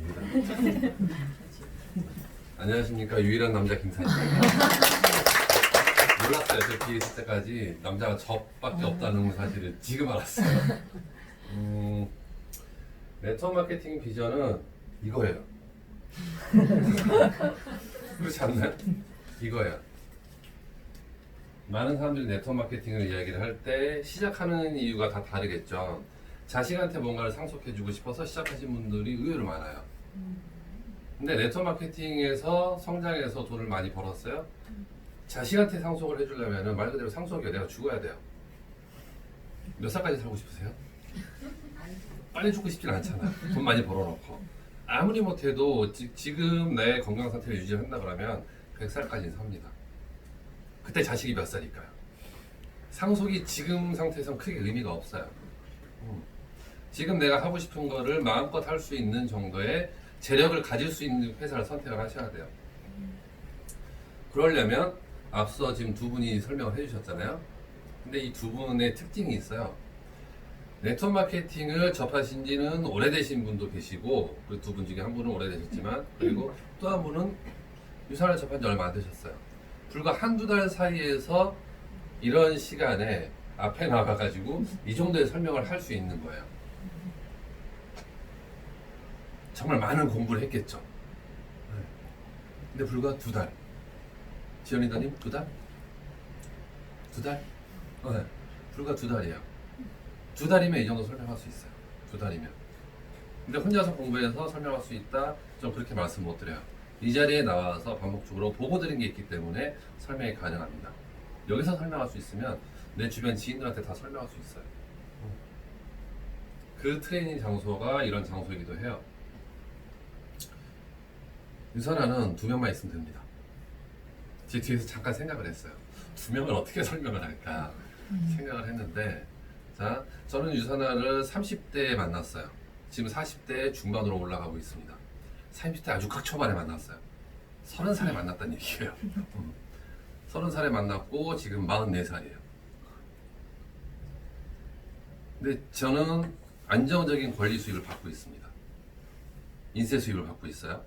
남자. 안녕하십니까 유일한 남자 김산입니다. 몰랐어요. 저 뒤에 있을 때까지 남자가 저밖에 없다는 사실을 지금 알았어요. 음, 네트워크 마케팅 비전은 이거예요. 그렇지 않나요? 이거예요. 많은 사람들이 네트워크 마케팅을 이야기를 할 때 시작하는 이유가 다 다르겠죠. 자식한테 뭔가를 상속해주고 싶어서 시작하신 분들이 의외로 많아요. 근데 네트워크 마케팅에서 성장해서 돈을 많이 벌었어요. 자식한테 상속을 해주려면 말 그대로 상속이요. 내가 죽어야 돼요. 몇 살까지 살고 싶으세요? 빨리 죽고 싶진 않잖아요. 돈 많이 벌어놓고. 아무리 못해도 지, 지금 내 건강 상태를 유지한다 그러면 100살까지는 삽니다. 그때 자식이 몇 살일까요? 상속이 지금 상태에선 크게 의미가 없어요. 음. 지금 내가 하고 싶은 거를 마음껏 할 수 있는 정도의 재력을 가질 수 있는 회사를 선택을 하셔야 돼요. 그러려면 앞서 지금 두 분이 설명을 해주셨잖아요. 근데 이 두 분의 특징이 있어요. 네트워크 마케팅을 접하신 지는 오래되신 분도 계시고 그 두 분 중에 한 분은 오래되셨지만 그리고 또 한 분은 유산을 접한 지 얼마 안 되셨어요. 불과 한두 달 사이에서 이런 시간에 앞에 나와가지고 이 정도의 설명을 할 수 있는 거예요. 정말 많은 공부를 했겠죠. 네. 근데 불과 두 달. 지연 리더님 두 달? 두 달? 어, 네. 불과 두 달이에요. 두 달이면 이 정도 설명할 수 있어요. 두 달이면. 근데 혼자서 공부해서 설명할 수 있다? 좀 그렇게 말씀 못 드려요. 이 자리에 나와서 반복적으로 보고 드린 게 있기 때문에 설명이 가능합니다. 여기서 설명할 수 있으면 내 주변 지인들한테 다 설명할 수 있어요. 그 트레이닝 장소가 이런 장소이기도 해요. 유산화는 두 명만 있으면 됩니다. 제 뒤에서 잠깐 생각을 했어요. 두 명을 어떻게 설명을 할까 생각을 했는데, 자, 저는 유산화를 30대에 만났어요. 지금 40대 중반으로 올라가고 있습니다. 30대 아주 극 초반에 만났어요. 30살에 만났다는 얘기예요. 음. 30살에 만났고 지금 44살이에요. 근데 저는 안정적인 권리 수익을 받고 있습니다. 인세 수입을 받고 있어요.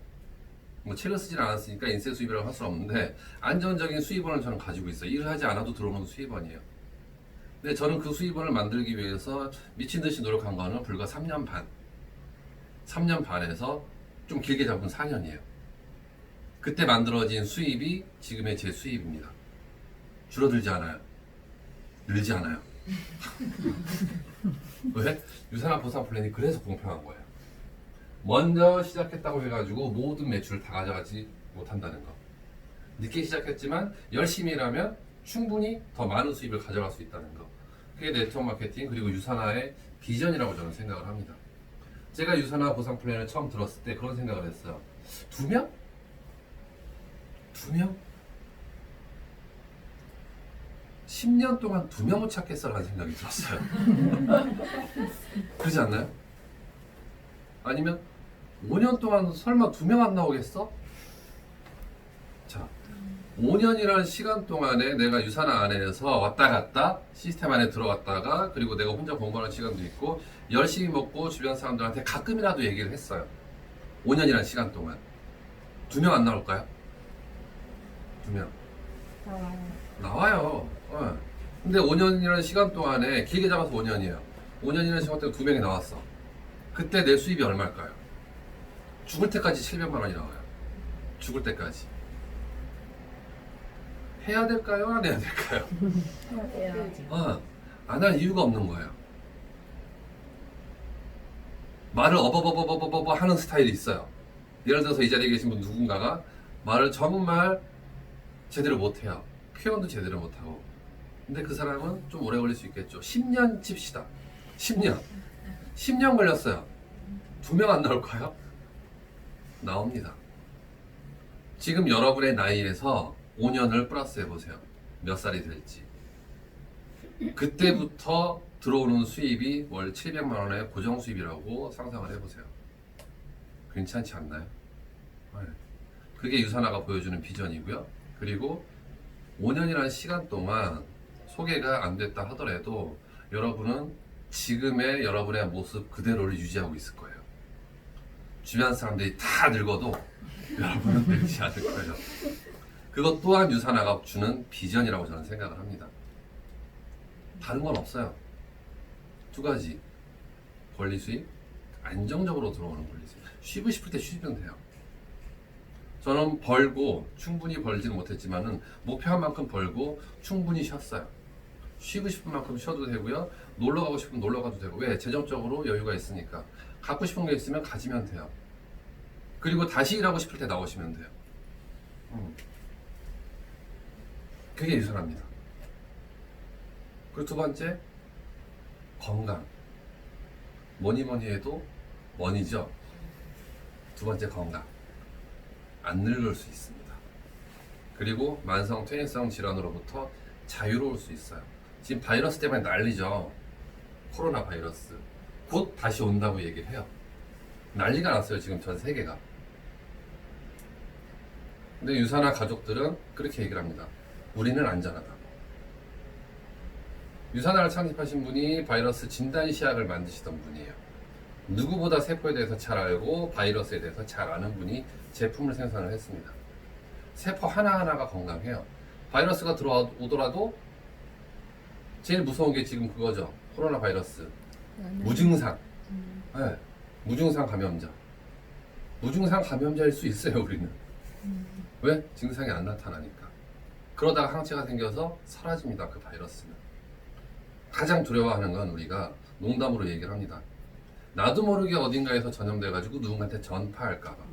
뭐 책을 쓰진 않았으니까 인세 수입이라고 할 수 없는데 안정적인 수입원을 저는 가지고 있어요. 일을 하지 않아도 들어오는 수입원이에요. 근데 저는 그 수입원을 만들기 위해서 미친 듯이 노력한 거는 불과 3년 반. 3년 반에서 좀 길게 잡은 4년이에요. 그때 만들어진 수입이 지금의 제 수입입니다. 줄어들지 않아요. 늘지 않아요. 왜? 유산화 보상 플랜이 그래서 공평한 거예요. 먼저 시작했다고 해가지고 모든 매출을 다 가져가지 못한다는 거. 늦게 시작했지만 열심히 일하면 충분히 더 많은 수입을 가져갈 수 있다는 거. 그게 네트워크 마케팅 그리고 유산화의 비전이라고 저는 생각을 합니다. 제가 유산화 보상 플랜을 처음 들었을 때 그런 생각을 했어요. 두 명? 두 명? 10년 동안 두명못 찾겠어라는 생각이 들었어요. 그러지 않나요? 아니면 5년 동안 설마 두 명 안 나오겠어? 자, 5년이라는 시간 동안에 내가 유산화 안에서 왔다 갔다 시스템 안에 들어갔다가 그리고 내가 혼자 공부하는 시간도 있고 열심히 먹고 주변 사람들한테 가끔이라도 얘기를 했어요. 5년이라는 시간 동안 두 명 안 나올까요? 두 명. 나와요. 어. 근데 5년이라는 시간 동안에 길게 잡아서 5년이에요. 5년이라는 시간 동안에 두 명이 나왔어. 그때 내 수입이 얼마일까요? 죽을 때까지 700만 원이 나와요. 죽을 때까지. 해야 될까요? 안 해야 될까요? 어, 안할 이유가 없는 거예요. 말을 어버버버버버버 하는 스타일이 있어요. 예를 들어서 이 자리에 계신 분 누군가가 말을 정말 제대로 못해요. 표현도 제대로 못하고. 근데 그 사람은 좀 오래 걸릴 수 있겠죠. 10년 칩시다. 10년. 10년 걸렸어요. 두 명 안 나올까요? 나옵니다. 지금 여러분의 나이에서 5년을 플러스 해 보세요. 몇 살이 될지. 그때부터 들어오는 수입이 월 700만 원의 고정 수입이라고 상상을 해보세요. 괜찮지 않나요? 네. 그게 유산화가 보여주는 비전이고요. 그리고 5년이라는 시간 동안 소개가 안 됐다 하더라도 여러분은 지금의 여러분의 모습 그대로를 유지하고 있을 거예요. 주변 사람들이 다 늙어도 여러분은 늙지 않을 거예요. 그것 또한 유산화가 주는 비전이라고 저는 생각을 합니다. 다른 건 없어요. 두 가지. 권리 수익, 안정적으로 들어오는 권리 수익. 쉬고 싶을 때 쉬면 돼요. 저는 벌고 충분히 벌지는 못했지만은 목표한 만큼 벌고 충분히 쉬었어요. 쉬고 싶은 만큼 쉬어도 되고요. 놀러 가고 싶으면 놀러 가도 되고 왜 재정적으로 여유가 있으니까 갖고 싶은 게 있으면 가지면 돼요. 그리고 다시 일하고 싶을 때 나오시면 돼요. 음. 그게 유산합니다. 그리고 두 번째 건강. 뭐니 뭐니 해도 뭐니죠. 두 번째 건강. 안 늙을 수 있습니다. 그리고 만성 퇴행성 질환으로부터 자유로울 수 있어요. 지금 바이러스 때문에 난리죠. 코로나 바이러스. 곧 다시 온다고 얘기를 해요. 난리가 났어요, 지금 전 세계가. 근데 유산화 가족들은 그렇게 얘기를 합니다. 우리는 안전하다. 유산화를 창립하신 분이 바이러스 진단 시약을 만드시던 분이에요. 누구보다 세포에 대해서 잘 알고 바이러스에 대해서 잘 아는 분이 제품을 생산을 했습니다. 세포 하나하나가 건강해요. 바이러스가 들어오더라도 제일 무서운 게 지금 그거죠. 코로나 바이러스. 무증상. 네, 무증상 감염자. 무증상 감염자일 수 있어요, 우리는. 왜? 증상이 안 나타나니까. 그러다가 항체가 생겨서 사라집니다, 그 바이러스는. 가장 두려워하는 건 우리가 농담으로 얘기를 합니다. 나도 모르게 어딘가에서 전염돼가지고 누군가한테 전파할까봐.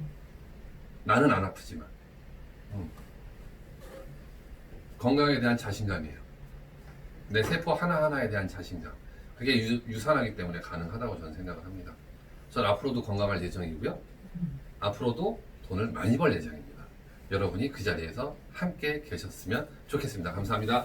나는 안 아프지만. 음. 건강에 대한 자신감이에요. 내 세포 하나하나에 대한 자신감. 그게 유, 유산하기 때문에 가능하다고 저는 생각을 합니다. 전 앞으로도 건강할 예정이고요. 앞으로도 돈을 많이 벌 예정입니다. 여러분이 그 자리에서 함께 계셨으면 좋겠습니다. 감사합니다.